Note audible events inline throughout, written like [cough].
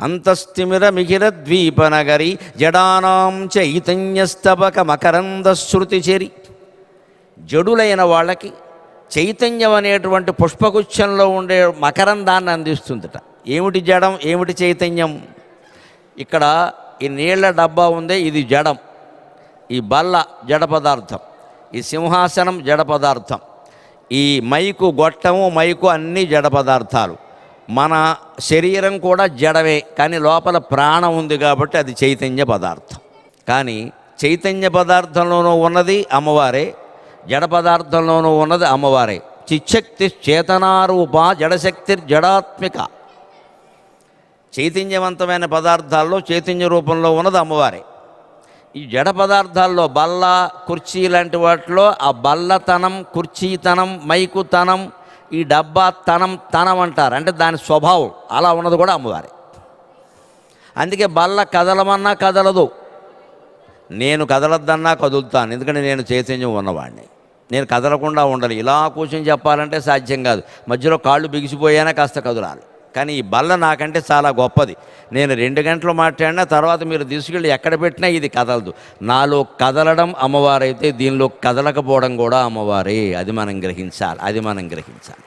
అంతస్తిమిర మిహిర ద్వీపనగరి జడానాం చైతన్యస్తబక మకరంద శృతి చెరి జడులైన వాళ్ళకి చైతన్యం అనేటువంటి పుష్పగుచ్చంలో ఉండే మకరందాన్ని అందిస్తుందట. ఏమిటి జడం? ఏమిటి చైతన్యం? ఇక్కడ ఈ నీళ్ళ డబ్బా ఉందే ఇది జడం. ఈ బల్ల జడ పదార్థం. ఈ సింహాసనం జడ పదార్థం. ఈ మైకు గొట్టము మైకు అన్నీ జడ పదార్థాలు. మన శరీరం కూడా జడమే కానీ లోపల ప్రాణం ఉంది కాబట్టి అది చైతన్య పదార్థం. కానీ చైతన్య పదార్థంలోనూ ఉన్నది అమ్మవారే జడ పదార్థంలోనూ ఉన్నది అమ్మవారే. చిచ్చక్తి చేతనారూప జడశక్తి జడాత్మిక. చైతన్యవంతమైన పదార్థాల్లో చైతన్య రూపంలో ఉన్నది అమ్మవారే. ఈ జడ పదార్థాల్లో బల్ల కుర్చీ లాంటి వాటిలో ఆ బల్లతనం కుర్చీతనం మైకుతనం ఈ డబ్బా తనం తనం అంటారు. అంటే దాని స్వభావం. అలా ఉన్నది కూడా అమ్మవారి. అందుకే బల్ల కదలమన్నా కదలదు. నేను కదలద్దన్నా కదులుతాను. ఎందుకంటే నేను చైతన్యం ఉన్నవాడిని నేను కదలకుండా ఉండాలి. ఇలా కూర్చొని చెప్పాలంటే సాధ్యం కాదు. మధ్యలో కాళ్ళు బిగిసిపోయానే కాస్త కదలాలి. కానీ ఈ బల్ల నాకంటే చాలా గొప్పది. నేను రెండు గంటలు మాట్లాడినా తర్వాత మీరు తీసుకెళ్ళి ఎక్కడ పెట్టినా ఇది కదలదు. నాలో కదలడం అమ్మవారైతే దీనిలో కదలకపోవడం కూడా అమ్మవారే. అది మనం గ్రహించాలి. అది మనం గ్రహించాలి.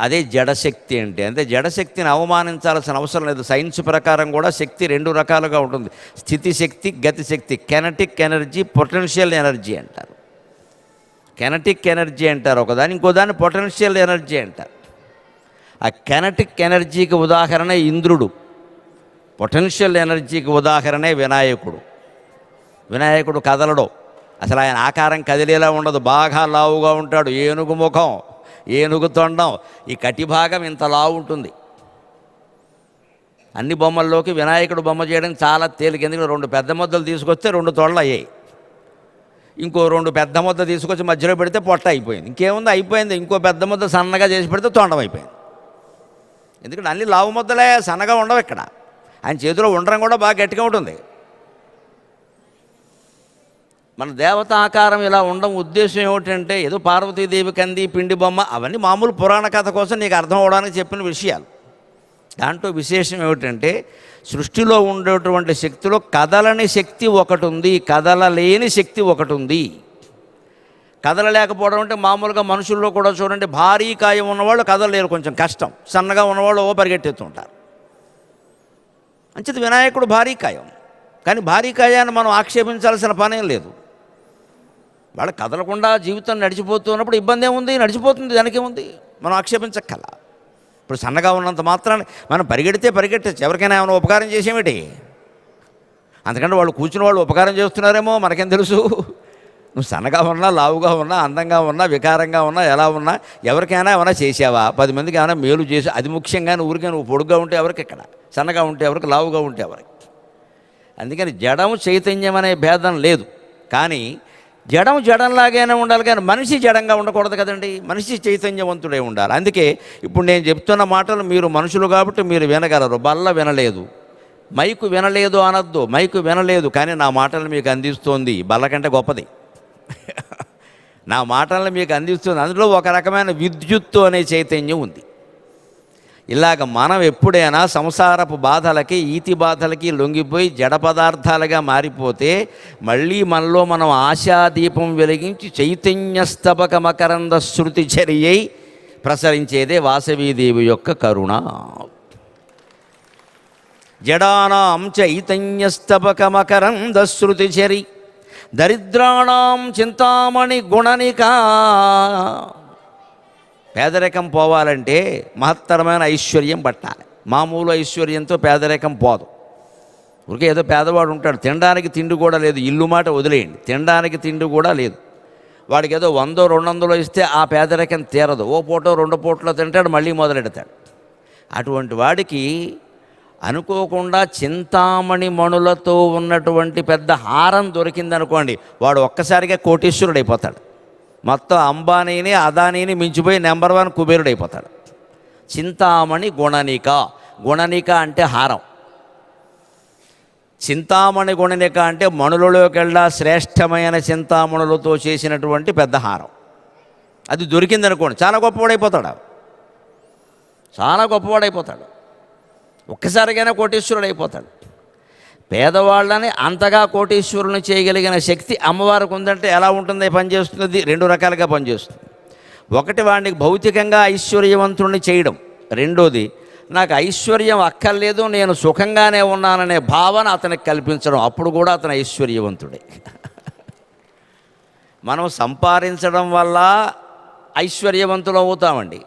అదే జడశక్తి అంటే. అంటే జడశక్తిని అవమానించాల్సిన అవసరం లేదు. సైన్స్ ప్రకారం కూడా శక్తి రెండు రకాలుగా ఉంటుంది. స్థితి శక్తి గతి శక్తి. కెనటిక్ ఎనర్జీ పొటెన్షియల్ ఎనర్జీ అంటారు. కెనటిక్ ఎనర్జీ అంటారు. ఒకదాని ఇంకోదాన్ని పొటెన్షియల్ ఎనర్జీ అంటారు. ఆ కెనటిక్ ఎనర్జీకి ఉదాహరణ ఇంద్రుడు. పొటెన్షియల్ ఎనర్జీకి ఉదాహరణే వినాయకుడు. వినాయకుడు కదలడు. అసలు ఆయన ఆకారం కదిలేలా ఉండదు. బాగా లావుగా ఉంటాడు. ఏనుగు ముఖం ఏనుగు తొండం. ఈ కటి భాగం ఇంత లావు ఉంటుంది. అన్ని బొమ్మల్లోకి వినాయకుడు బొమ్మ చేయడం చాలా తేలిక. ఎందుకంటే రెండు పెద్ద ముద్దలు తీసుకొస్తే రెండు తొడలు అయ్యాయి. ఇంకో రెండు పెద్ద ముద్ద తీసుకొచ్చి మధ్యలో పెడితే పొట్ట అయిపోయింది. ఇంకేముంది? అయిపోయింది. ఇంకో పెద్ద ముద్ద సన్నగా చేసి పెడితే తొండం అయిపోయింది. ఎందుకంటే అన్ని లావు ముద్దలే సన్నగా ఉండవు ఇక్కడ. ఆయన చేతిలో ఉండడం కూడా బాగా గట్టిగా ఉంటుంది. మన దేవత ఆకారం ఇలా ఉండడం ఉద్దేశం ఏమిటంటే ఏదో పార్వతీదేవి కంది పిండి బొమ్మ అవన్నీ మామూలు పురాణ కథ కోసం నీకు అర్థం అవడానికి చెప్పిన విషయాలు. దాంట్లో విశేషం ఏమిటంటే సృష్టిలో ఉండేటువంటి శక్తిలో కదలని శక్తి ఒకటి ఉంది కదలలేని శక్తి ఒకటి ఉంది. కదలలేకపోవడం అంటే మామూలుగా మనుషుల్లో కూడా చూడండి భారీ కాయం ఉన్నవాళ్ళు కదలలేరు కొంచెం కష్టం. సన్నగా ఉన్నవాళ్ళు ఓ పరిగెట్టేస్తుంటారు. అంచేది వినాయకుడు భారీ కాయం. కానీ భారీ కాయాన్ని మనం ఆక్షేపించాల్సిన పనేం లేదు. వాళ్ళు కదలకుండా జీవితం నడిచిపోతున్నప్పుడు ఇబ్బంది ఏముంది? నడిచిపోతుంది దానికేముంది మనం ఆక్షేపించక్కల. ఇప్పుడు సన్నగా ఉన్నంత మాత్రాన్ని మనం పరిగెడితే పరిగెట్టచ్చు. ఎవరికైనా ఏమైనా ఉపకారం చేసేమిటి? అందుకంటే వాళ్ళు కూర్చుని వాళ్ళు ఉపకారం చేస్తున్నారేమో మనకేం తెలుసు? నువ్వు సన్నగా ఉన్నా లావుగా ఉన్నా అందంగా ఉన్నా వికారంగా ఉన్నా ఎలా ఉన్నా ఎవరికైనా ఏమైనా చేసావా? పది మందికి ఏమైనా మేలు చేసి అది ముఖ్యంగా నువ్వు ఊరికే నువ్వు పొడుగ్గా ఉంటే ఎవరికి ఇక్కడ? సన్నగా ఉంటే ఎవరికి? లావుగా ఉంటే ఎవరికి? అందుకని జడం చైతన్యం అనే భేదం లేదు. కానీ జడం జడంలాగానే ఉండాలి కానీ మనిషి జడంగా ఉండకూడదు కదండి. మనిషి చైతన్యవంతుడే ఉండాలి. అందుకే ఇప్పుడు నేను చెప్తున్న మాటలు మీరు మనుషులు కాబట్టి మీరు వినగలరు. బల్ల వినలేదు. మైకు వినలేదు అనొద్దు. మైకు వినలేదు. కానీ నా మాటలు మీకు అందిస్తోంది. బల్ల కంటే గొప్పది. నా మాటలను మీకు అందిస్తుంది అందులో ఒక రకమైన విద్యుత్తు అనే చైతన్యం ఉంది. ఇలాగ మనం ఎప్పుడైనా సంసారపు బాధలకి ఈతి బాధలకి లొంగిపోయి జడ పదార్థాలుగా మారిపోతే మళ్ళీ మనలో మనం ఆశాదీపం వెలిగించి చైతన్యస్తబక మకరంద శృతి చర్య ప్రసరించేదే వాసవీదేవి యొక్క కరుణ. జడానాం చైతన్యస్తబక మకరంద శృతి చరి దరిద్రాణం చింతామణి గుణనికా. పేదరికం పోవాలంటే మహత్తరమైన ఐశ్వర్యం పట్టాలి. మామూలు ఐశ్వర్యంతో పేదరికం పోదు. ఊరికే ఏదో పేదవాడు ఉంటాడు. తినడానికి తిండి కూడా లేదు. ఇల్లు మాట వదిలేయండి. తినడానికి తిండి కూడా లేదు. వాడికి ఏదో వందో రెండు వందలు ఇస్తే ఆ పేదరికం తీరదు. ఓ పూటో రెండు పూటలో తింటాడు మళ్ళీ మొదలెడతాడు. అటువంటి వాడికి అనుకోకుండా చింతామణి మణులతో ఉన్నటువంటి పెద్ద హారం దొరికిందనుకోండి వాడు ఒక్కసారిగా కోటీశ్వరుడు అయిపోతాడు మొత్తం అంబానీని అదానీని మించిపోయి నెంబర్ వన్ కుబేరుడు అయిపోతాడు చింతామణి గుణనిక. గుణనిక అంటే హారం. చింతామణి గుణనిక అంటే మణులలోకెల్లా శ్రేష్టమైన చింతామణులతో చేసినటువంటి పెద్ద హారం. అది దొరికిందనుకోండి చాలా గొప్పవాడైపోతాడు చాలా గొప్పవాడైపోతాడు. ఒక్కసారిగానే కోటీశ్వరుడు అయిపోతాడు. పేదవాళ్ళని అంతగా కోటీశ్వరుని చేయగలిగిన శక్తి అమ్మవారికి ఉందంటే ఎలా ఉంటుంది పనిచేస్తుంది రెండు రకాలుగా పనిచేస్తుంది ఒకటి వాడిని భౌతికంగా ఐశ్వర్యవంతుడిని చేయడం. రెండోది నాకు ఐశ్వర్యం అక్కర్లేదు నేను సుఖంగానే ఉన్నాననే భావన అతనికి కల్పించడం. అప్పుడు కూడా అతను ఐశ్వర్యవంతుడే. మనం సంపాదించడం వల్ల ఐశ్వర్యవంతులు అవుతామండి.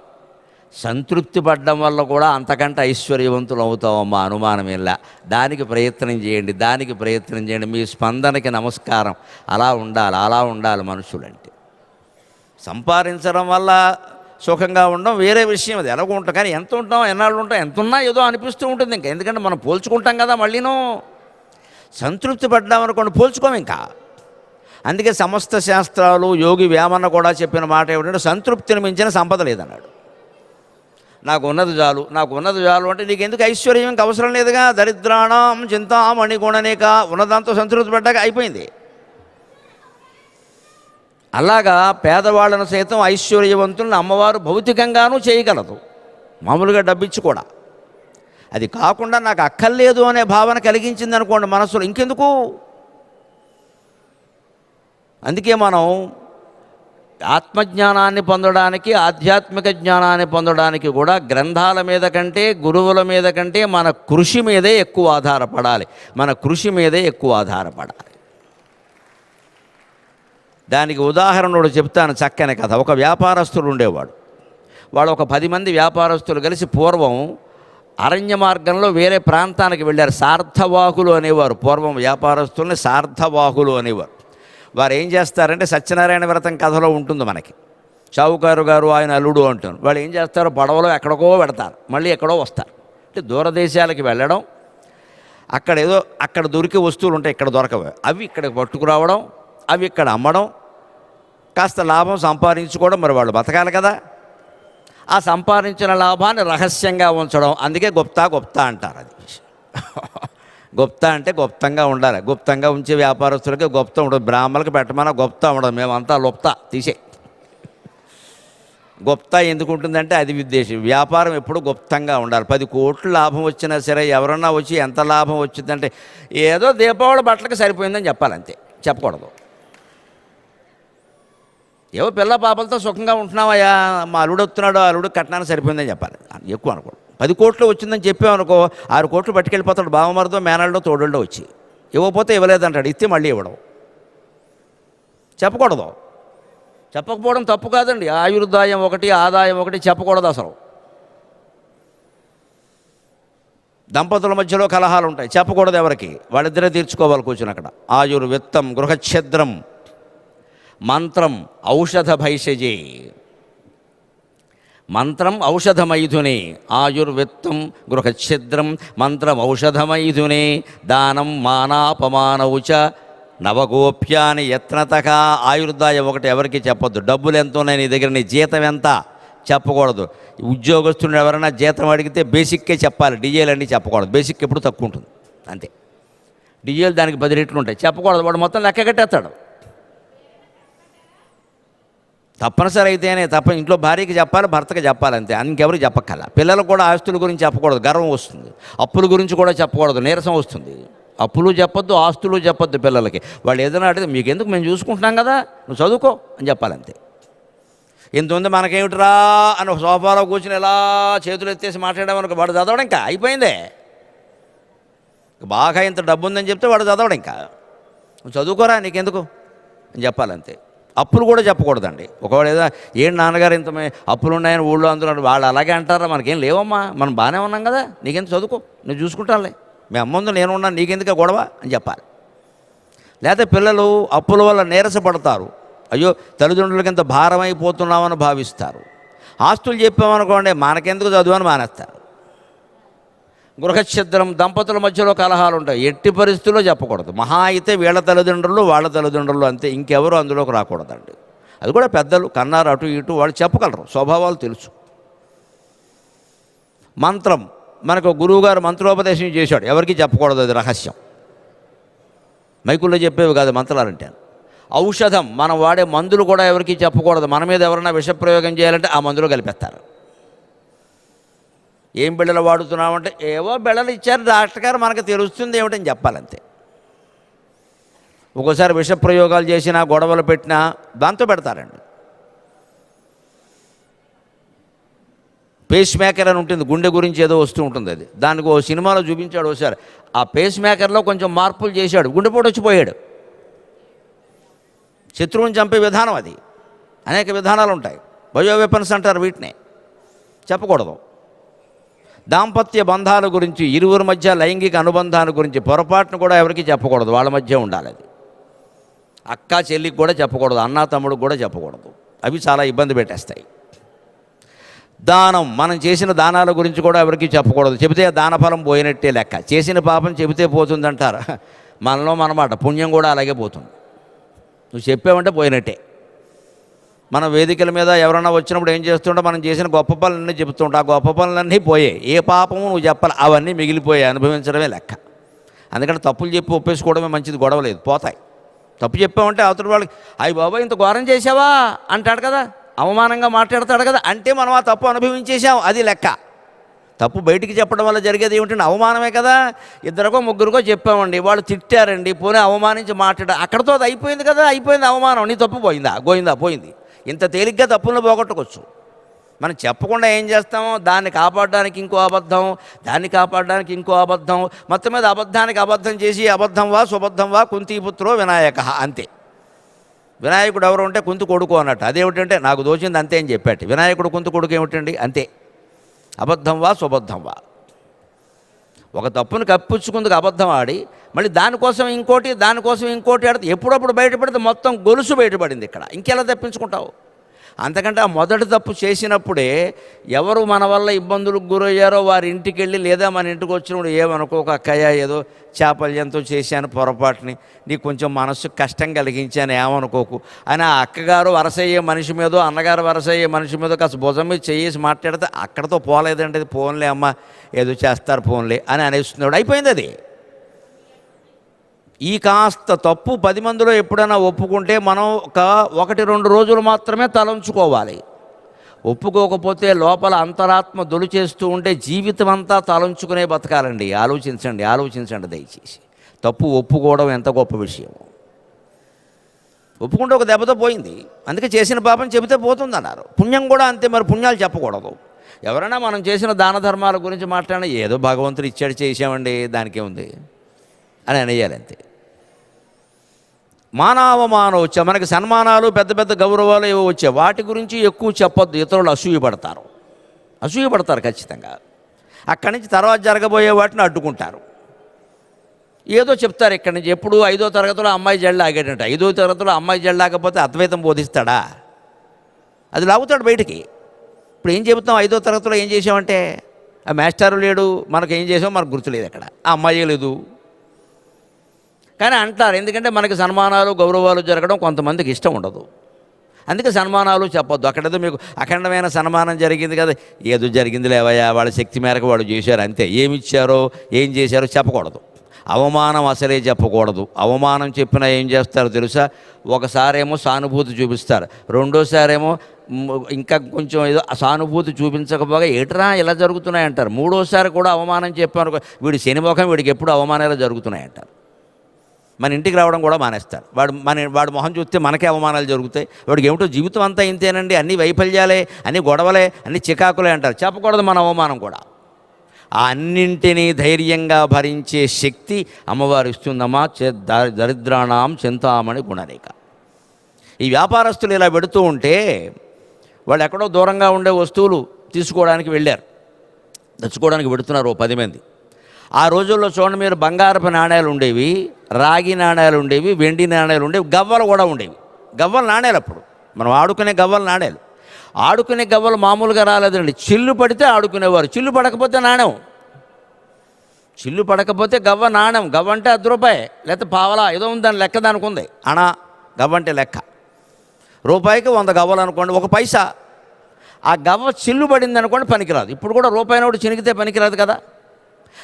సంతృప్తి పడడం వల్ల కూడా అంతకంటే ఐశ్వర్యవంతులు అవుతామమ్మా అనుమానం ఇలా దానికి ప్రయత్నం చేయండి దానికి ప్రయత్నం చేయండి. మీ స్పందనకి నమస్కారం. అలా ఉండాలి అలా ఉండాలి మనుషులంటే. సంపాదించడం వల్ల సుఖంగా ఉండడం వేరే విషయం అది ఎలాగో ఉంటాం కానీ ఎంత ఉంటాం ఎన్నాళ్ళు ఉంటాం ఎంత ఉన్నా ఏదో అనిపిస్తూ ఉంటుంది ఇంకా. ఎందుకంటే మనం పోల్చుకుంటాం కదా మళ్ళీనో. సంతృప్తి పడ్డాం అనుకోండి పోల్చుకోం ఇంకా. అందుకే సమస్త శాస్త్రాలు యోగి వేమన్న కూడా చెప్పిన మాట ఏమిటంటే సంతృప్తిని మించిన సంపద లేదన్నాడు. నాకు ఉన్నది చాలు నాకు ఉన్నది చాలు అంటే నీకు ఎందుకు ఐశ్వర్యం అవసరం లేదుగా. దరిద్రాణం చింతామణి గుణనేక ఉన్నదాంతో సంతృప్తి పడ్డాక అయిపోయింది. అలాగా పేదవాళ్ళను సైతం ఐశ్వర్యవంతులను అమ్మవారు భౌతికంగానూ చేయగలదు. మామూలుగా డబ్బిచ్చి కూడా. అది కాకుండా నాకు అక్కర్లేదు అనే భావన కలిగించింది అనుకోండి మనసులో ఇంకెందుకు? అందుకే మనం ఆత్మజ్ఞానాన్ని పొందడానికి ఆధ్యాత్మిక జ్ఞానాన్ని పొందడానికి కూడా గ్రంథాల మీద కంటే గురువుల మీద కంటే మన కృషి మీదే ఎక్కువ ఆధారపడాలి. మన కృషి మీదే ఎక్కువ ఆధారపడాలి. దానికి ఉదాహరణ చెప్తాను చక్కని కథ. ఒక వ్యాపారస్తుడు ఉండేవాడు. వాడు ఒక పది మంది వ్యాపారస్తులు కలిసి పూర్వం అరణ్య మార్గంలో వేరే ప్రాంతానికి వెళ్ళారు. సార్థవాహులు అనేవారు. పూర్వం వ్యాపారస్తుల్ని సార్థవాహులు అనేవారు. వారు ఏం చేస్తారంటే సత్యనారాయణ వ్రతం కథలో ఉంటుంది మనకి. షావుకారు గారు ఆయన అల్లుడు అంటారు వాళ్ళు ఏం చేస్తారు? పడవలో ఎక్కడికో పెడతారు మళ్ళీ ఎక్కడో వస్తారు. అంటే దూరదేశాలకి వెళ్ళడం అక్కడ ఏదో అక్కడ దొరికే వస్తువులు ఉంటాయి ఇక్కడ దొరకవు. అవి ఇక్కడ పట్టుకురావడం అవి ఇక్కడ అమ్మడం కాస్త లాభం సంపాదించుకోవడం మరి వాళ్ళు బతకాలి కదా. ఆ సంపాదించిన లాభాన్ని రహస్యంగా ఉంచడం అందుకే గుప్తా గుప్తా అంటారు అది. గుప్త అంటే గుప్తంగా ఉండాలి. గుప్తంగా ఉంచే వ్యాపారస్తులకి గుప్త ఉండదు. బ్రాహ్మణులకు పెట్టమన్నా గుప్త ఉండదు. మేమంతా లుప్త తీసే. గుప్త ఎందుకు ఉంటుందంటే అది ఉద్దేశం. వ్యాపారం ఎప్పుడు గుప్తంగా ఉండాలి. పది కోట్లు లాభం వచ్చినా సరే ఎవరన్నా వచ్చి ఎంత లాభం వచ్చిందంటే ఏదో దీపావళి బట్టలకు సరిపోయిందని చెప్పాలంతే చెప్పకూడదు. ఏవో పిల్ల పాపలతో సుఖంగా ఉంటున్నావయ్యా. మా అల్లుడు వస్తున్నాడు అల్లుడు కట్నానికి సరిపోయిందని చెప్పాలి. ఎక్కువ అనుకోడు పది కోట్లు వచ్చిందని చెప్పామనుకో ఆరు కోట్లు పట్టుకెళ్ళిపోతాడు బావమరదో మేనల్డో తోడుండో వచ్చి. ఇవ్వకపోతే ఇవ్వలేదంటాడు. ఇస్తే మళ్ళీ ఇవ్వడం. చెప్పకూడదు. చెప్పకపోవడం తప్పు కాదండి. ఆయుర్దాయం ఒకటి ఆదాయం ఒకటి చెప్పకూడదు అసలు. దంపతుల మధ్యలో కలహాలు ఉంటాయి. చెప్పకూడదు ఎవరికి. వాళ్ళిద్దరే తీర్చుకోవాలి కూర్చుని అక్కడ. ఆయుర్విత్తం గృహఛద్రం మంత్రం ఔషధ భైషజే. మంత్రం ఔషధమైథునే ఆయుర్విత్తం గృహఛిద్రం మంత్రం ఔషధమైథునే దానం మానాపమానవుచ నవగోప్యాన్ని నవగోప్యాని యత్నతక ఆయుర్దాయం ఒకటి ఎవరికి చెప్పొద్దు. డబ్బులు ఎంత ఉన్నాయి నీ దగ్గర? నీ జీతం ఎంత? చెప్పకూడదు. ఉద్యోగస్తుడు ఎవరైనా జీతం అడిగితే బేసిక్కే చెప్పాలి. డీజేలు అన్నీ చెప్పకూడదు. బేసిక్ ఎప్పుడు తక్కువ ఉంటుంది. అంతే. డీజేలు దానికి పది రెట్లు ఉంటాయి. చెప్పకూడదు. వాడు మొత్తం లెక్క కట్టేస్తాడు. తప్పనిసరి అయితేనే తప్ప ఇంట్లో భార్యకి చెప్పాలి భర్తకి చెప్పాలి అంతే. ఇంకెవరికి చెప్పక్కల. పిల్లలకు కూడా ఆస్తుల గురించి చెప్పకూడదు గర్వం వస్తుంది. అప్పుల గురించి కూడా చెప్పకూడదు నీరసం వస్తుంది. అప్పులు చెప్పొద్దు ఆస్తులు చెప్పొద్దు పిల్లలకి. వాళ్ళు ఏదైనా అడిగితే మీకు ఎందుకు మేము చూసుకుంటున్నాం కదా నువ్వు చదువుకో అని చెప్పాలంతే ఇంత ఉంది మనకేమిట్రా అని సోఫాలో కూర్చుని ఎలా చేతులు ఎత్తేసి మాట్లాడామనుకో వాడు చదవడం ఇంకా అయిపోయిందే. బాగా ఇంత డబ్బు ఉందని చెప్తే వాడు చదవడం ఇంకా. నువ్వు చదువుకోరా నీకెందుకు? అని చెప్పాలంతే అప్పులు కూడా చెప్పకూడదండి. ఒకవేళ ఏదో ఏంటి నాన్నగారు ఇంత అప్పులు ఉన్నాయని ఊళ్ళో అందులో వాళ్ళు అలాగే అంటారా? మనకేం లేవమ్మా మనం బాగానే ఉన్నాం కదా నీకెంత చదువుకో నువ్వు చూసుకుంటానులే. మీ అమ్మ ముందు నేను ఉన్నాను నీకెందుకు గొడవ? అని చెప్పాలి. లేకపోతే పిల్లలు అప్పుల వల్ల నీరసపడతారు. అయ్యో తల్లిదండ్రులకి ఇంత భారమైపోతున్నామని భావిస్తారు. ఆస్తులు చెప్పామనుకోండి మనకెందుకు చదువు అని మానేస్తారు. గృహఛిద్రం దంపతుల మధ్యలో కలహాలు ఉంటాయి ఎట్టి పరిస్థితుల్లో చెప్పకూడదు. మహా అయితే వీళ్ళ తల్లిదండ్రులు వాళ్ళ తల్లిదండ్రులు అంతే. ఇంకెవరు అందులోకి రాకూడదండి. అది కూడా పెద్దలు కన్నారు అటు ఇటు వాళ్ళు చెప్పగలరు. స్వభావాలు తెలుసు. మంత్రం. మనకు గురువుగారు మంత్రోపదేశం చేశాడు. ఎవరికి చెప్పకూడదు అది రహస్యం. మైకుల్లో చెప్పేవి కాదు మంత్రాలంటే. ఔషధం. మనం వాడే మందులు కూడా ఎవరికి చెప్పకూడదు. మన మీద ఎవరైనా విషప్రయోగం చేయాలంటే ఆ మందులు కలిపేస్తారు. ఏం బిళ్ళలు వాడుతున్నామంటే ఏవో బిళ్ళలు ఇచ్చారు డాక్టర్ గారు మనకు తెలుస్తుంది ఏమిటని చెప్పాలంతే. ఒక్కోసారి విష ప్రయోగాలు చేసినా గొడవలు పెట్టినా దాంతో పెడతారండి. పేస్ మేకర్ అని ఉంటుంది గుండె గురించి ఏదో వస్తూ ఉంటుంది అది. దానికి ఓ సినిమాలో చూపించాడు ఒకసారి ఆ పేస్ మేకర్లో కొంచెం మార్పులు చేశాడు గుండెపోటు వచ్చిపోయాడు శత్రువుని చంపే విధానం అది. అనేక విధానాలు ఉంటాయి. బయో వెపన్స్ అంటారు వీటిని. చెప్పకూడదు. దాంపత్య బంధాల గురించి ఇరువురి మధ్య లైంగిక అనుబంధాల గురించి పొరపాటును కూడా ఎవరికి చెప్పకూడదు. వాళ్ళ మధ్య ఉండాలి అది. అక్క చెల్లికి కూడా చెప్పకూడదు అన్న తమ్ముడికి కూడా చెప్పకూడదు. అవి చాలా ఇబ్బంది పెట్టేస్తాయి. దానం మనం చేసిన దానాల గురించి కూడా ఎవరికి చెప్పకూడదు. చెబితే దానఫలం పోయినట్టే లెక్క. చేసిన పాపం చెబితే పోతుందంటారు? మనలో మనమాట పుణ్యం కూడా అలాగే పోతుంది. నువ్వు చెప్పావంటే పోయినట్టే. మన వేదికల మీద ఎవరైనా వచ్చినప్పుడు ఏం చేస్తుంటే మనం చేసిన గొప్ప పనులన్నీ చెబుతుంటా. ఆ గొప్ప పనులన్నీ పోయాయి ఏ పాపము నువ్వు చెప్పాలి అవన్నీ మిగిలిపోయాయి అనుభవించడమే లెక్క. అందుకని తప్పులు చెప్పి ఒప్పేసుకోవడమే మంచిది గొడవ లేదు పోతాయి. తప్పు చెప్పామంటే అవతల వాళ్ళకి అయ్యి బాబా ఇంత ఘోరం చేసావా అంటాడు కదా. అవమానంగా మాట్లాడతాడు కదా. అంటే మనం ఆ తప్పు అనుభవించేసాం అది లెక్క. తప్పు బయటికి చెప్పడం వల్ల జరిగేది ఏమిటంటే అవమానమే కదా. ఇద్దరికో ముగ్గురికో చెప్పామండి. వాళ్ళు తిట్టారండి పోనీ అవమానించి మాట్లాడ అక్కడతో అది అయిపోయింది కదా అయిపోయింది అవమానం. నీ తప్పు పోయిందా? గోయిందా పోయింది. ఇంత తేలిగ్గా తప్పులను పోగొట్టుకోవచ్చు. మనం చెప్పకుండా ఏం చేస్తామో దాన్ని కాపాడడానికి ఇంకో అబద్ధం దాన్ని కాపాడడానికి ఇంకో అబద్ధం మొత్తం మీద అబద్ధానికి అబద్ధం చేసి అబద్ధం వా సుబద్ధం వా కుంతిపుత్రో వినాయక అంతే. వినాయకుడు ఎవరు ఉంటే కుంతు కొడుకు అన్నట్టు. అదేమిటంటే నాకు దోచింది అంతే అని చెప్పాడు వినాయకుడు కుంతు కొడుకు ఏమిటండి? అంతే. అబద్ధం వా సుబద్ధం వా. ఒక తప్పును కప్పించుకుందుకు అబద్ధం ఆడి మళ్ళీ దానికోసం ఇంకోటి దానికోసం ఇంకోటి ఆడితే ఎప్పుడప్పుడు బయటపడితే మొత్తం గొలుసు బయటపడింది ఇక్కడ. ఇంకెలా తప్పించుకుంటావు? అంతకంటే ఆ మొదటి తప్పు చేసినప్పుడే ఎవరు మన వల్ల ఇబ్బందులకు గురయ్యారో వారి ఇంటికి వెళ్ళి లేదా మన ఇంటికి వచ్చినప్పుడు ఏమనుకోక అక్కయ్య ఏదో చేపల్యంతో చేశాను పొరపాటుని నీకు కొంచెం మనస్సు కష్టం కలిగించాను ఏమనుకోకు. అని ఆ అక్కగారు వరసయ్యే మనిషి మీదో అన్నగారు వరసయ్యే మనిషి మీదో కాస్త భుజం మీద చేసి మాట్లాడితే అక్కడతో పోలేదంటే అది అమ్మ ఏదో చేస్తారు ఫోన్లే అని అనేస్తున్నాడు. అయిపోయింది అది. ఈ కాస్త తప్పు పది మందిలో ఎప్పుడైనా ఒప్పుకుంటే మనం ఒక ఒకటి రెండు రోజులు మాత్రమే తలంచుకోవాలి. ఒప్పుకోకపోతే లోపల అంతరాత్మ దొలి చేస్తూ ఉంటే జీవితం అంతా తలంచుకునే బతకాలండి. ఆలోచించండి ఆలోచించండి దయచేసి. తప్పు ఒప్పుకోవడం ఎంత గొప్ప విషయం ఒప్పుకుంటే ఒక దెబ్బతో పోయింది. అందుకే చేసిన పాపం చెబితే పోతుంది అన్నారు పుణ్యం కూడా అంతే మరి పుణ్యాలు చెప్పకూడదు. ఎవరైనా మనం చేసిన దాన ధర్మాల గురించి మాట్లాడినా ఏదో భగవంతుడు ఇచ్చాడు చేసామండి దానికే ఉంది. అని అనేయాలి అంతే మానవమానం వచ్చా మనకి సన్మానాలు పెద్ద పెద్ద గౌరవాలు ఏవో వచ్చే వాటి గురించి ఎక్కువ చెప్పొద్దు ఇతరులు అసూయపడతారు. అసూయపడతారు ఖచ్చితంగా. అక్కడి నుంచి తర్వాత జరగబోయే వాటిని అడ్డుకుంటారు. ఏదో చెప్తారు ఇక్కడి నుంచి ఎప్పుడు ఐదో తరగతిలో అమ్మాయి జల్లు ఆగాడంట. ఐదో తరగతిలో అమ్మాయి జల్లాకపోతే అద్వైతం బోధిస్తాడా? అది లాగుతాడు బయటికి. ఇప్పుడు ఏం చెబుతాం ఐదో తరగతిలో ఏం చేసామంటే ఆ మాస్టారు లేడు మనకు ఏం చేసాం మనకు గుర్తులేదు అక్కడ. ఆ అమ్మాయి లేదు. కానీ అంటారు ఎందుకంటే మనకి సన్మానాలు గౌరవాలు జరగడం కొంతమందికి ఇష్టం ఉండదు. అందుకే సన్మానాలు చెప్పొద్దు. అక్కడేదో మీకు అఖండమైన సన్మానం జరిగింది కదా ఏదో జరిగింది లేవయ్యా వాళ్ళ శక్తి మేరకు వాళ్ళు చేశారు అంతే. ఏమి ఇచ్చారో ఏం చేశారో చెప్పకూడదు. అవమానం అసలే చెప్పకూడదు. అవమానం చెప్పినా ఏం చేస్తారో తెలుసా? ఒకసారేమో సానుభూతి చూపిస్తారు. రెండోసారేమో ఇంకా కొంచెం ఏదో సానుభూతి చూపించకపోగా ఏటరా ఇలా జరుగుతున్నాయి అంటారు మూడోసారి కూడా అవమానం చెప్పారు. వీడి శనిముఖం వీడికి ఎప్పుడు అవమానాలు జరుగుతున్నాయి అంటారు మన ఇంటికి రావడం కూడా మానేస్తారు. వాడు మన వాడు మొహం చూస్తే మనకే అవమానాలు జరుగుతాయి. వాడికి ఏమిటో జీవితం అంతా ఇంతేనండి. అన్ని వైఫల్యాలే అన్ని గొడవలే అన్ని చికాకులే అంటారు. చెప్పకూడదు మన అవమానం కూడా. ఆ అన్నింటినీ ధైర్యంగా భరించే శక్తి అమ్మవారు ఇస్తుందమ్మా. దరిద్రాణం చింతామణి గుణరేఖ. ఈ వ్యాపారస్తులు ఇలా పెడుతూ ఉంటే వాళ్ళు ఎక్కడో దూరంగా ఉండే వస్తువులు తీసుకోవడానికి వెళ్ళారు. తెచ్చుకోవడానికి పెడుతున్నారు ఓ పది మంది. ఆ రోజుల్లో చూడండి మీరు బంగారపు నాణేలు ఉండేవి రాగి నాణేలు ఉండేవి వెండి నాణేలు ఉండేవి గవ్వలు కూడా ఉండేవి. గవ్వలు నాణేలు అప్పుడు. మనం ఆడుకునే గవ్వలు నాణ్యాలు ఆడుకునే గవ్వలు మామూలుగా రాలేదండి. చిల్లు పడితే ఆడుకునేవారు. చిల్లు పడకపోతే నాణ్యం చిల్లు పడకపోతే గవ్వ నాణ్యం గవ్వ అంటే అర్ధ రూపాయి. లేకపోతే పావలా ఏదో ఉంది దాని లెక్క దానికి ఉంది. అణా గవ్వ అంటే లెక్క. రూపాయికి వంద గవ్వలు అనుకోండి ఒక పైసా. ఆ గవ్వ చిల్లు పడింది అనుకోండి పనికిరాదు. ఇప్పుడు కూడా రూపాయి నోటు చినిగితే పనికిరాదు కదా.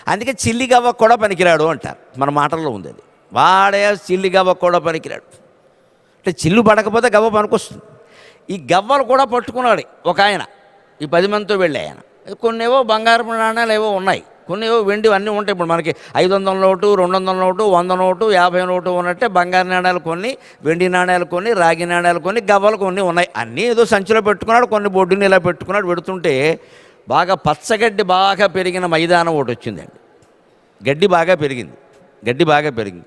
అందుకే చిల్లిగవ్వ కూడా పనికిరాడు అంటారు. మన మాటల్లో ఉంది అది. వాడే చిల్లిగవ్వ కూడా పనికిరాడు. అంటే చిల్లు పడకపోతే గవ్వ పనికొస్తుంది. ఈ గవ్వలు కూడా పట్టుకున్నాడు ఒక ఆయన. ఈ పది మందితో వెళ్ళే ఆయన. కొన్ని ఏవో బంగారపు నాణ్యాలు ఏవో ఉన్నాయి. కొన్ని ఏవో వెండి అన్నీ ఉంటాయి. ఇప్పుడు మనకి ఐదు వందల నోటు రెండు వందల నోటు వంద నోటు యాభై నోటు ఉన్నట్టే బంగారు నాణ్యాలు కొన్ని వెండి నాణ్యాలు కొన్ని రాగి నాణ్యాలు కొన్ని గవ్వలు కొన్ని ఉన్నాయి. అన్నీ ఏదో సంచిలో పెట్టుకున్నాడు కొన్ని బొడ్డుని ఇలా పెట్టుకున్నాడు పెడుతుంటే బాగా పచ్చగడ్డి బాగా పెరిగిన మైదానం ఒకటి వచ్చిందండి. గడ్డి బాగా పెరిగింది. గడ్డి బాగా పెరిగింది.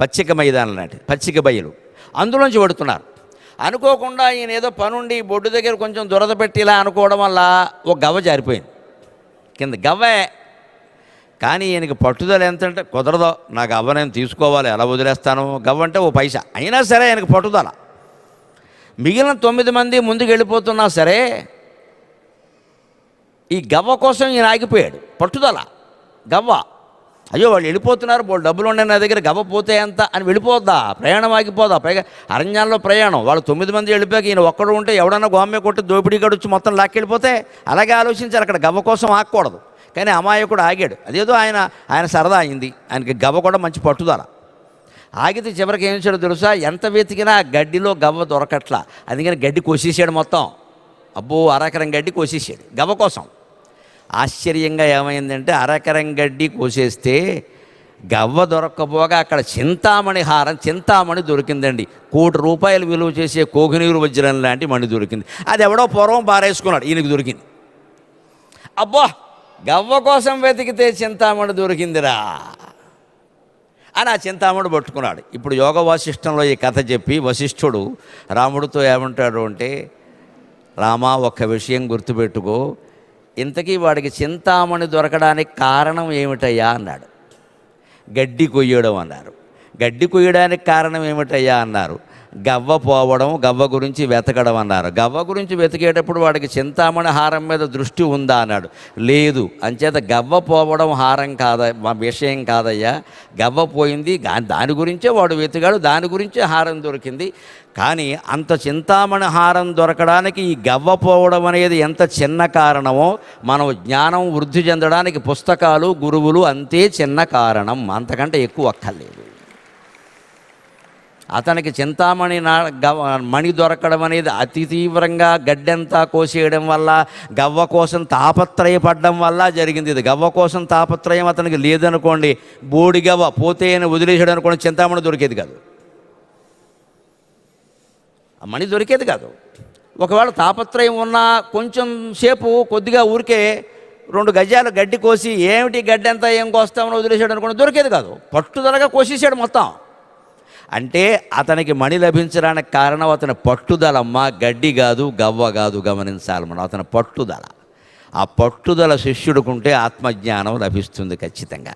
పచ్చిక మైదానం లాంటి పచ్చిక బయలు. అందులోంచి పడుతున్నారు. అనుకోకుండా ఈయన ఏదో పనుండి బొడ్డు దగ్గర కొంచెం దురద పెట్టి ఇలా అనుకోవడం వల్ల ఒక గవ్వ జారిపోయింది. కింద గవ్వే. కానీ ఈయనకి పట్టుదల ఎంత అంటే కుదరదో. నా గవ్వ నేను తీసుకోవాలి. ఎలా వదిలేస్తాను? గవ్వ అంటే ఓ పైసా. అయినా సరే ఆయనకి పట్టుదల. మిగిలిన తొమ్మిది మంది ముందుకు వెళ్ళిపోతున్నా సరే ఈ గవ్వ కోసం ఈయన ఆగిపోయాడు. పట్టుదల గవ్వ. అయ్యో వాళ్ళు వెళ్ళిపోతున్నారు వాళ్ళు డబ్బులు ఉండే నా దగ్గర గవ్వ పోతే ఎంత అని వెళ్ళిపోద్దా? ప్రయాణం ఆగిపోదా? పైగా అరణ్యాల్లో ప్రయాణం. వాళ్ళు తొమ్మిది మంది వెళ్ళిపోయాక ఈయన ఒక్కడు ఉంటే ఎవడన్నా గోమ్మే కొట్టి దోపిడీ గడుచు మొత్తం లాక్కెళ్ళిపోతే అలాగే ఆలోచించారు అక్కడ గవ్వ కోసం ఆగకూడదు. కానీ అమాయకుడు ఆగాడు. అదేదో ఆయన ఆయన సరదా అయింది. ఆయనకి గవ్వ కూడా మంచి పట్టుదల. ఆగితే చివరికి ఏం చేశాడో తెలుసా? ఎంత వెతికినా గడ్డిలో గవ్వ దొరకట్లా. అందుకని గడ్డి కోసేసాడు మొత్తం. అబ్బో అరకరం గడ్డి కోసేసాడు గవ్వ కోసం. ఆశ్చర్యంగా ఏమైందంటే అరకరం గడ్డి కోసేస్తే గవ్వ దొరక్కపోగా అక్కడ చింతామణి హారం చింతామణి దొరికిందండి. కోటి రూపాయలు విలువ చేసే కోహినూరు వజ్రం లాంటి మణి దొరికింది. అది ఎవడో పూర్వం పారేసుకున్నాడు ఈయనకి దొరికింది. అబ్బా గవ్వ కోసం వెతికితే చింతామణి దొరికిందిరా అని ఆ చింతామణి పట్టుకున్నాడు. ఇప్పుడు యోగ వాసిష్టంలో ఈ కథ చెప్పి వశిష్ఠుడు రాముడితో ఏమంటాడు అంటే రామా ఒక్క విషయం గుర్తుపెట్టుకో. ఇంతకీ వాడికి చింతామణి దొరకడానికి కారణం ఏమిటయ్యా అన్నాడు. గడ్డి కొయ్యడం అన్నారు. గడ్డి కొయ్యడానికి కారణం ఏమిటయ్యా అన్నారు. గవ్వ పోవడం గవ్వ గురించి వెతకడం అన్నారు. గవ్వ గురించి వెతికేటప్పుడు వాడికి చింతామణి హారం మీద దృష్టి ఉందా అన్నాడు. లేదు అంచేత గవ్వ పోవడం హారం కాద మా విషయం కాదయ్యా. గవ్వ పోయింది దాని గురించే వాడు వెతికాడు దాని గురించే హారం దొరికింది. కానీ అంత చింతామణి హారం దొరకడానికి ఈ గవ్వ పోవడం అనేది ఎంత చిన్న కారణమో మనం జ్ఞానం వృద్ధి చెందడానికి పుస్తకాలు గురువులు అంతే చిన్న కారణం. అంతకంటే ఎక్కువ అక్కర్లేదు. అతనికి చింతామణి నా గవ మణి దొరకడం అనేది అతి తీవ్రంగా గడ్డంతా కోసేయడం వల్ల గవ్వ కోసం తాపత్రయపడడం వల్ల జరిగింది ఇది. గవ్వ కోసం తాపత్రయం అతనికి లేదనుకోండి బోడి గవ్వ పోతే అని వదిలేసాడు అనుకోండి చింతామణి దొరికేది కాదు. ఆ మణి దొరికేది కాదు. ఒకవేళ తాపత్రయం ఉన్నా కొంచెం సేపు కొద్దిగా ఊరికే రెండు గజాలు గడ్డి కోసి ఏమిటి గడ్డి అంతా ఏం కోస్తామని వదిలేసాడు అనుకోండి దొరికేది కాదు. పట్టుదలగా కోసేసాడు మొత్తం. అంటే అతనికి మణి లభించడానికి కారణం అతని పట్టుదలమ్మ గడ్డి కాదు గవ్వ కాదు గమనించాలి మనం అతని పట్టుదల. ఆ పట్టుదల శిష్యుడుకుంటే ఆత్మజ్ఞానం లభిస్తుంది ఖచ్చితంగా.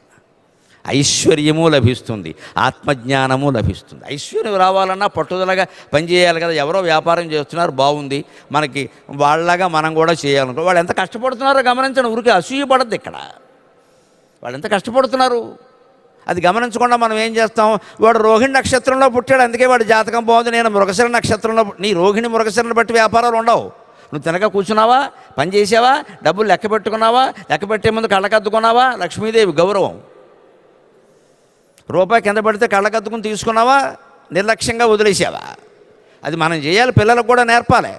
ఐశ్వర్యము లభిస్తుంది. ఆత్మజ్ఞానము లభిస్తుంది. ఐశ్వర్యం రావాలన్నా పట్టుదలగా పనిచేయాలి కదా. ఎవరో వ్యాపారం చేస్తున్నారు బాగుంది. మనకి వాళ్ళగా మనం కూడా చేయాలనుకో వాళ్ళు ఎంత కష్టపడుతున్నారో గమనించండి. ఊరికి అసూయ పడద్దు ఇక్కడ. వాళ్ళు ఎంత కష్టపడుతున్నారు? అది గమనించకుండా మనం ఏం చేస్తాం? వాడు రోహిణి నక్షత్రంలో పుట్టాడు అందుకే వాడు జాతకం బాగుంది. నేను మృగశిర నక్షత్రంలో నీ రోహిణి మృగశిరను బట్టి వ్యాపారాలు ఉండవు. నువ్వు తినక కూర్చున్నావా? పని చేసావా? డబ్బులు లెక్క పెట్టుకున్నావా? లెక్క పెట్టే ముందు కళ్ళకద్దుకున్నావా? లక్ష్మీదేవి గౌరవం. రూపాయి కింద పడితే కళ్ళకద్దుకుని తీసుకున్నావా? నిర్లక్ష్యంగా వదిలేసావా? అది మనం చేయాలి పిల్లలకు కూడా నేర్పాలి.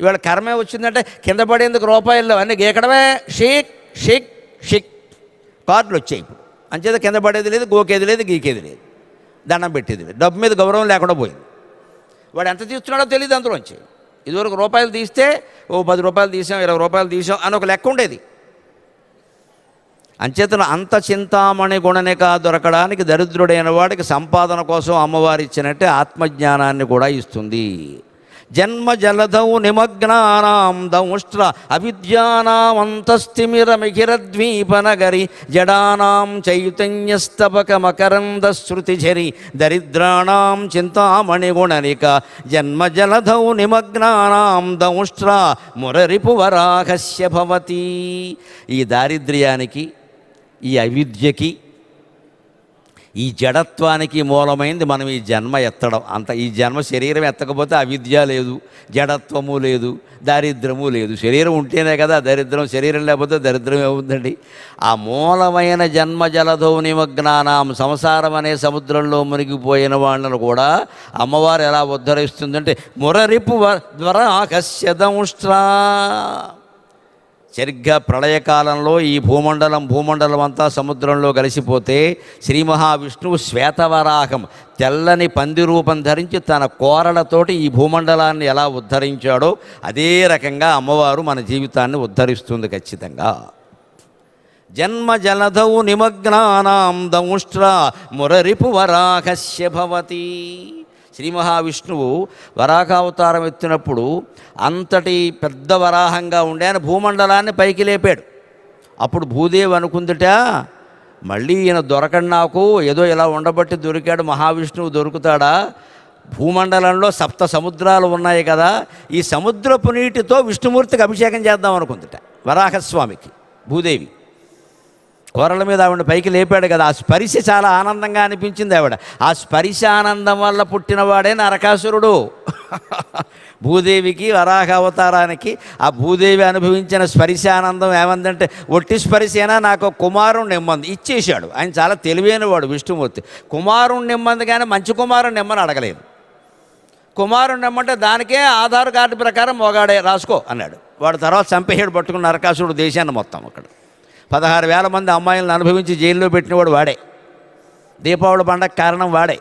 ఇవాళ కర్మే వచ్చిందంటే కింద పడేందుకు రూపాయలు అన్నీ గీకడమే. షేక్ షేక్ షేక్. కార్డులు వచ్చాయి ఇప్పుడు. అంచేత కింద పడేది లేదు గోకేది లేదు గీకేది లేదు. దండం పెట్టేది లేదు. డబ్బు మీద గౌరవం లేకుండా పోయింది. వాడు ఎంత తీస్తున్నాడో తెలియదు అందులోంచి. ఇదివరకు రూపాయలు తీస్తే ఓ పది రూపాయలు తీసాం ఇరవై రూపాయలు తీసాం అని ఒక లెక్క ఉండేది. అంచేతన అంత చింతామణి గుణనిక దొరకడానికి దరిద్రుడైన వాడికి సంపాదన కోసం అమ్మవారు ఇచ్చినట్టే ఆత్మజ్ఞానాన్ని కూడా ఇస్తుంది. జన్మ జలధౌ నిమగ్నానాం దంష్ట్ర అవిద్యానామంతస్థిమిరమిహిరద్వీపనగరి జడానాం చైతన్యస్తపకమకరంద శృతిఝరి దరిద్రాణాం చింతామణిగుణనిక జన్మ జలధౌ నిమగ్నానాం దంష్ట్ర మురరిపువరాహస్య భవతి. ఈ దారిద్ర్యానికి ఈ అవిద్యకి ఈ జడత్వానికి మూలమైంది మనం ఈ జన్మ ఎత్తడం. అంత ఈ జన్మ శరీరం ఎత్తకపోతే అవిద్య లేదు జడత్వము లేదు దారిద్రము లేదు. శరీరం ఉంటేనే కదా దరిద్రం శరీరం లేకపోతే దరిద్రం ఏముందండి? ఆ మూలమైన జన్మ జలధో నిమగ్నానాం సంసారం అనే సముద్రంలో మునిగిపోయిన వాళ్ళను కూడా అమ్మవారు ఎలా ఉద్ధరిస్తుందంటే మురరిపు ధ్వరాకస్య దంష్ట్రా సరిగ్గా ప్రళయకాలంలో ఈ భూమండలం భూమండలం అంతా సముద్రంలో కలిసిపోతే శ్రీ మహావిష్ణువు శ్వేతవరాహం తెల్లని పంది రూపం ధరించి తన కోరలతోటి ఈ భూమండలాన్ని ఎలా ఉద్ధరించాడో అదే రకంగా అమ్మవారు మన జీవితాన్ని ఉద్ధరిస్తుంది ఖచ్చితంగా. జన్మ జలధౌ నిమగ్నానాం దంష్ట్ర మురరిపు వరాహస్య భవతి. శ్రీ మహావిష్ణువు వరాహావతారం ఎత్తినప్పుడు అంతటి పెద్ద వరాహంగా ఉండే ఆయన భూమండలాన్ని పైకి లేపాడు. అప్పుడు భూదేవి అనుకుందిట మళ్ళీ ఈయన దొరకండి నాకు ఏదో ఇలా ఉండబట్టి దొరికాడు మహావిష్ణువు దొరుకుతాడా? భూమండలంలో సప్త సముద్రాలు ఉన్నాయి కదా ఈ సముద్రపు నీటితో విష్ణుమూర్తికి అభిషేకం చేద్దాం అనుకుందిట వరాహస్వామికి భూదేవి. కూరల మీద ఆవిడ పైకి లేపాడు కదా. ఆ స్పరిశ చాలా ఆనందంగా అనిపించింది ఆవిడ. ఆ స్పరిశ ఆనందం వల్ల పుట్టినవాడే నరకాసురుడు. [laughs] భూదేవికి వరాహ అవతారానికి ఆ భూదేవి అనుభవించిన స్పరిశ ఆనందం ఏమందంటే ఒట్టి స్పరిశైనా? నాకు కుమారుడు నెమ్మంది ఇచ్చేశాడు. ఆయన చాలా తెలివైనవాడు విష్ణుమూర్తి. కుమారుడు నెమ్మంది కానీ మంచి కుమారుడు నెమ్మని అడగలేదు. కుమారుడు నెమ్మంటే దానికే ఆధార్ కార్డు ప్రకారం మొగాడే రాసుకో అన్నాడు. వాడు తర్వాత చంపేహాడు పట్టుకున్న నరకాసురుడు దేశాన్ని మొత్తం అక్కడ. పదహారు వేల మంది అమ్మాయిలను అనుభవించి జైల్లో పెట్టినవాడు వాడే. దీపావళి పండగ కారణం వాడే.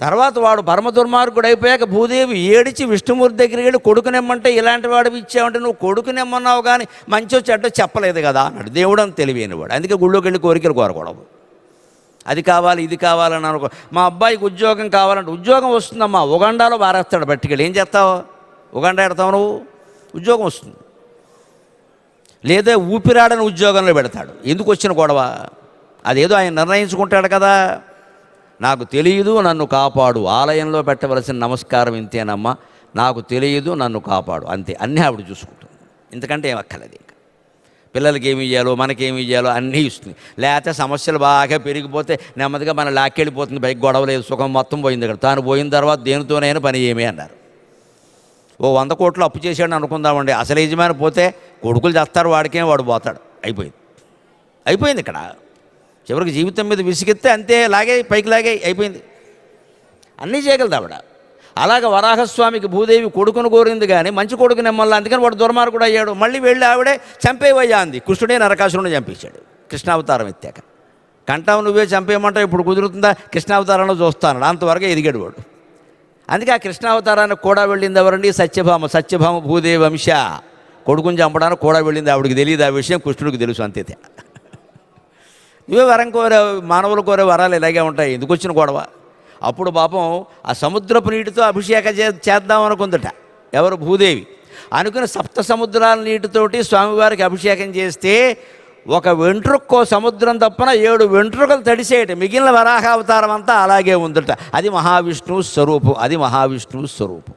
తర్వాత వాడు పరమ దుర్మార్గుడు అయిపోయాక భూదేవి ఏడిచి విష్ణుమూర్తి దగ్గరికి వెళ్ళి కొడుకునెమ్మంటే ఇలాంటి వాడివి ఇచ్చావంటే నువ్వు కొడుకునిమ్మన్నావు కానీ మంచో చెడ్డ చెప్పలేదు కదా అన్నాడు. దేవుడు అని తెలివైనవాడు. అందుకే గుళ్ళోకి వెళ్ళి కోరికలు కోరకూడదు. అది కావాలి ఇది కావాలని అనుకో. మా అబ్బాయికి ఉద్యోగం కావాలంటే ఉద్యోగం వస్తుందమ్మా. ఉగండాలో బారేస్తాడు బట్టికెళ్ళి ఏం చేస్తావు? ఉగండా ఎడతావు నువ్వు? ఉద్యోగం వస్తుంది. లేదా ఊపిరాడని ఉద్యోగంలో పెడతాడు. ఎందుకు వచ్చిన గొడవ? అదేదో ఆయన నిర్ణయించుకుంటాడు కదా. నాకు తెలియదు నన్ను కాపాడు. ఆలయంలో పెట్టవలసిన నమస్కారం ఇంతేనమ్మా. నాకు తెలియదు నన్ను కాపాడు. అంతే. అన్నీ ఆవిడ చూసుకుంటుంది. ఎందుకంటే ఏం అక్కర్లేదు ఇంకా. పిల్లలకి ఏమి ఇవ్వాలో మనకేమి ఇవ్వాలో అన్నీ ఇస్తుంది. లేకపోతే సమస్యలు బాగా పెరిగిపోతే నెమ్మదిగా మన లాక్కెళ్ళిపోతుంది. బైక్ గొడవ లేదు సుఖం మొత్తం పోయింది ఇక్కడ. తాను పోయిన తర్వాత దేనితోనైనా పని ఏమీ అన్నారు. ఓ వంద కోట్లు అప్పు చేశాడని అనుకుందామండి. అసలు యజమాని పోతే కొడుకులు చేస్తారు వాడికే వాడు పోతాడు. అయిపోయింది. అయిపోయింది ఇక్కడ. చివరికి జీవితం మీద విసిగిస్తే అంతే లాగే పైకి లాగే అయిపోయింది. అన్నీ చేయగలదు ఆవిడ. అలాగ వరాహస్వామికి భూదేవి కొడుకును కోరింది కానీ మంచి కొడుకు నెమ్మల్లా అందుకని వాడు దుర్మార్గుడు అయ్యాడు. మళ్ళీ వెళ్ళి ఆవిడే చంపేవయ్యా అంది. కృష్ణుడే నరకాసురుని చంపించాడు కృష్ణావతారం ఎత్తాక. కంటావు నువ్వే చంపేయమంటావు ఇప్పుడు కుదురుతుందా? కృష్ణావతారంలో చూస్తాను. అంతవరకు ఎదిగాడు వాడు. అందుకే ఆ కృష్ణావతారానికి కూడా వెళ్ళింది ఎవరండి? సత్యభామ సత్యభామ భూదేవి వంశ. కొడుకుని చంపడానికి కూడా వెళ్ళింది ఆవిడికి తెలియదు. ఆ విషయం కృష్ణుడికి తెలుసు అంతే. ఇవే వరం కోరే మానవులు కోరే వరాలు ఇలాగే ఉంటాయి. ఎందుకు వచ్చిన గొడవ? అప్పుడు పాపం ఆ సముద్రపు నీటితో అభిషేకం చే చేద్దాం అనుకుందట. ఎవరు? భూదేవి. అనుకుని సప్త సముద్రాల నీటితోటి స్వామివారికి అభిషేకం చేస్తే ఒక వెంట్రుక్కో సముద్రం తప్పన ఏడు వెంట్రుకలు తడిసేయట. మిగిలిన వరాహావతారం అంతా అలాగే ఉందట. అది మహావిష్ణువు స్వరూపం. అది మహావిష్ణువు స్వరూపం.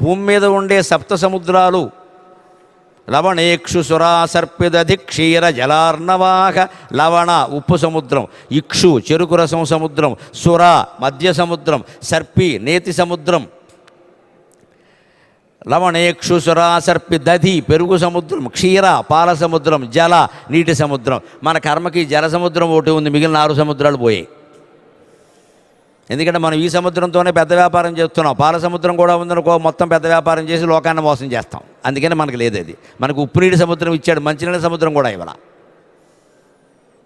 భూమి మీద ఉండే సప్త సముద్రాలు. లవణేక్షు సురాసర్పిదధి క్షీర జలార్ణవాహ లవణ ఉప్పు సముద్రం ఇక్షు చెరుకు రసం సముద్రం సుర మధ్య సముద్రం సర్పి నేతి సముద్రం. లవణేక్షు సురాసర్పి దధి పెరుగు సముద్రం క్షీర పాల సముద్రం జల నీటి సముద్రం. మన కర్మకి జల సముద్రం ఒకటి ఉంది మిగిలిన ఆరు సముద్రాలు పోయాయి. ఎందుకంటే మనం ఈ సముద్రంతోనే పెద్ద వ్యాపారం చేస్తున్నాం. పాల సముద్రం కూడా ఉందనుకో మొత్తం పెద్ద వ్యాపారం చేసి లోకాన్ని మోసం చేస్తాం. అందుకని మనకు లేదు అది. మనకు ఉప్పు నీటి సముద్రం ఇచ్చాడు మంచినీళ్ళ సముద్రం కూడా ఇవ్వాల.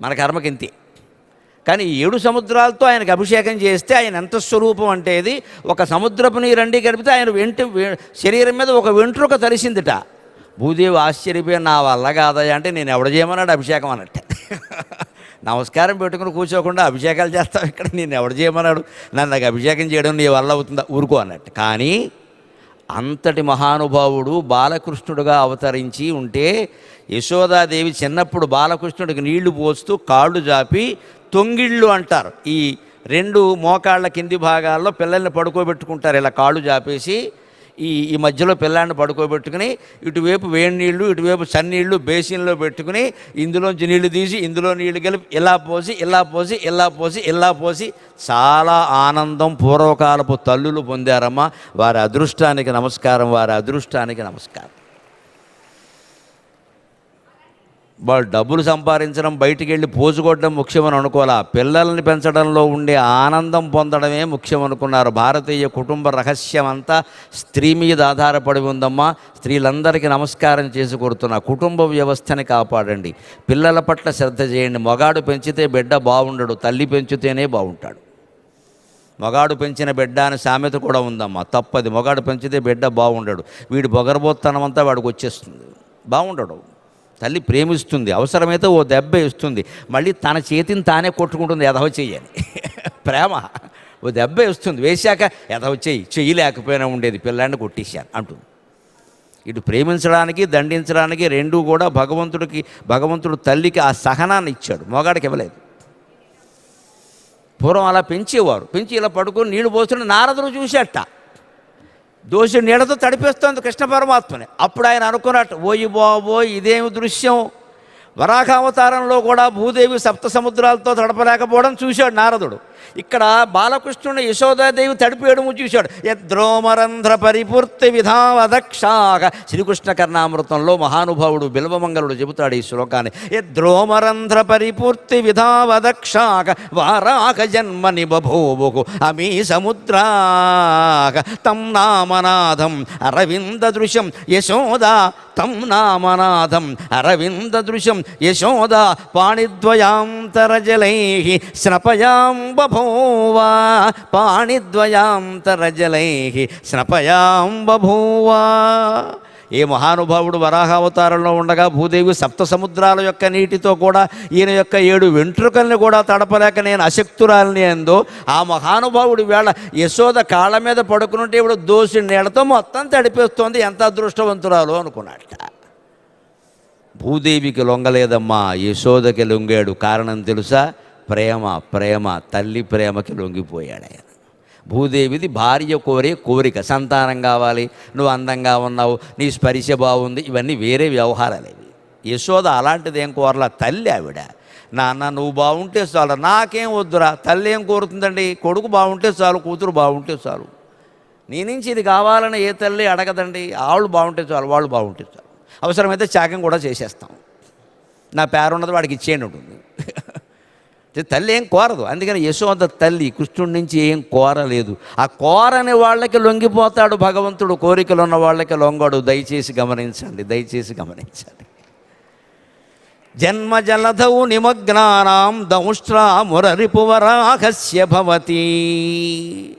మన కర్మకి ఇంతే. కానీ ఏడు సముద్రాలతో ఆయనకు అభిషేకం చేస్తే ఆయన ఎంత స్వరూపం అంటే ఇది ఒక సముద్రపు నీరండి గడిపితే ఆయన వెంట శరీరం మీద ఒక వెంట్రుక తరిసిందిట. భూదేవి ఆశ్చర్యపోయి నా వల్ల కాదయ్యా అంటే నేను ఎవడ చేయమన్నాడు? అభిషేకం అన్నట్టే. నమస్కారం పెట్టుకుని కూర్చోకుండా అభిషేకాలు చేస్తావు ఇక్కడ నేను ఎవడు చేయమన్నాడు? నన్ను నాకు అభిషేకం చేయడం నీ వల్ల అవుతుందా? ఊరుకో అన్నట్టు. కానీ అంతటి మహానుభావుడు బాలకృష్ణుడుగా అవతరించి ఉంటే యశోదాదేవి చిన్నప్పుడు బాలకృష్ణుడికి నీళ్ళు పోస్తూ కాళ్ళు జాపి తొంగిళ్ళు అంటారు. ఈ రెండు మోకాళ్ళ కింది భాగాల్లో పిల్లల్ని పడుకోబెట్టుకుంటారు. ఇలా కాళ్ళు జాపేసి ఈ ఈ మధ్యలో పిల్లాన్ని పడుకోబెట్టుకుని ఇటువైపు వేడి నీళ్ళు ఇటువైపు సన్నీళ్ళు బేసిన్లో పెట్టుకుని ఇందులోంచి నీళ్ళు తీసి ఇందులో నీళ్ళు కలిపి ఇలా పోసి ఇలా పోసి ఇలా పోసి ఇలా పోసి చాలా ఆనందం పూర్వకాలపు తల్లులు పొందారమ్మా. వారి అదృష్టానికి నమస్కారం వారి అదృష్టానికి నమస్కారం. వాళ్ళు డబ్బులు సంపాదించడం బయటికి వెళ్ళి పోజుకోవడం ముఖ్యమని అనుకోవాలా? పిల్లల్ని పెంచడంలో ఉండే ఆనందం పొందడమే ముఖ్యం అనుకున్నారు. భారతీయ కుటుంబ రహస్యం అంతా స్త్రీ మీద ఆధారపడి ఉందమ్మా. స్త్రీలందరికీ నమస్కారం చేసి కొడుతున్నా కుటుంబ వ్యవస్థని కాపాడండి. పిల్లల పట్ల శ్రద్ధ చేయండి. మగాడు పెంచితే బిడ్డ బాగుండడు తల్లి పెంచితేనే బాగుంటాడు మగాడు పెంచిన బిడ్డ అనే సామెత కూడా ఉందమ్మా. తప్పది. మగాడు పెంచితే బిడ్డ బాగుండడు వీడు బొగరబోత్తనం అంతా వాడికి వచ్చేస్తుంది. బాగుండడు తల్లి ప్రేమిస్తుంది అవసరమైతే ఓ దెబ్బ ఇస్తుంది మళ్ళీ తన చేతిని తానే కొట్టుకుంటుంది ఎదవ చెయ్యని. ప్రేమ. ఓ దెబ్బ ఇస్తుంది వేశాక ఎదవ చెయ్యి చెయ్యలేకపోయినా ఉండేది పిల్లాన్ని కొట్టేశాను అంటుంది. ఇటు ప్రేమించడానికి దండించడానికి రెండూ కూడా భగవంతుడికి భగవంతుడు తల్లికి ఆ సహనాన్ని ఇచ్చాడు మొగాడికి ఇవ్వలేదు. పూర్వం అలా పెంచేవారు పెంచి ఇలా పడుకొని నీళ్ళు పోస్తుంటే నారదుడు చూసేట. దోషి నీళ్ళతో తడిపేస్తోంది కృష్ణ పరమాత్మని. అప్పుడు ఆయన అనుకున్నట్టు ఓయి బాబో ఇదేమి దృశ్యం? వరాహావతారంలో కూడా భూదేవి సప్త సముద్రాలతో తడపలేకపోవడం చూశాడు నారదుడు. ఇక్కడ బాలకృష్ణుడు యశోదాదేవి తడిపేయడము చూశాడు. యద్రోమరంధ్ర పరిపూర్తి విధావదక్షాగ. శ్రీకృష్ణ కర్ణామృతంలో మహానుభావుడు బిల్వమంగళుడు చెబుతాడు ఈ శ్లోకాన్ని. యద్రోమరంధ్ర పరిపూర్తి విధావదక్షాగ. వారాక జన్మని బభూవుకు అమీ సముద్రాగ. తం నామనాథం అరవింద దృశ్యం యశోదా. తం నామనాథం అరవింద దృశ్యం యశోదా. పాణిద్వయాంతరజలై స్నపయాం బభూవా పాణిద్వయాంతరజలై స్నపయాం బభూవా. ఏ మహానుభావుడు వరాహావతారంలో ఉండగా భూదేవి సప్త సముద్రాల యొక్క నీటితో కూడా ఈయన యొక్క ఏడు వెంట్రుకల్ని కూడా తడపలేక నేను అశక్తురాలని ఎందో ఆ మహానుభావుడు వేళ యశోద కాళ్ళ మీద పడుకునుంటే ఇప్పుడు దోసి నీళ్ళతో మొత్తం తడిపేస్తోంది. ఎంత అదృష్టవంతురాలు అనుకున్నట్ట భూదేవికి లొంగలేదమ్మా యశోదకి లొంగాడు. కారణం తెలుసా? ప్రేమ ప్రేమ తల్లి ప్రేమకి లొంగిపోయాడు ఆయన. భూదేవిది భార్య కోరే కోరిక సంతానం కావాలి నువ్వు అందంగా ఉన్నావు నీ స్పరిశ బాగుంది ఇవన్నీ వేరే వ్యవహారాలు ఇవి యశోద అలాంటిది ఏం కోరలా? తల్లి ఆవిడ. నాన్న నువ్వు బాగుంటే చాలు నాకేం వద్దురా? తల్లి ఏం కోరుతుందండి? కొడుకు బాగుంటే చాలు కూతురు బాగుంటే చాలు. నీ నుంచి ఇది కావాలని ఏ తల్లి అడగదండి? వాళ్ళు బాగుంటే చాలు వాళ్ళు బాగుంటే చాలు. అవసరమైతే త్యాగం కూడా చేసేస్తాం. నా పేరున్నది వాడికి ఇచ్చేయండి ఉంటుంది తల్లి ఏం కోరదు. అందుకని యశోద తల్లి కృష్ణుడి నుంచి ఏం కోరలేదు. ఆ కోరని వాళ్ళకి లొంగిపోతాడు భగవంతుడు కోరికలు ఉన్న వాళ్ళకి లొంగడు. దయచేసి గమనించండి దయచేసి గమనించండి. జన్మ జలధౌ నిమగ్నానాం దౌష్ట్రా మురరిపువరాహస్య భవతి.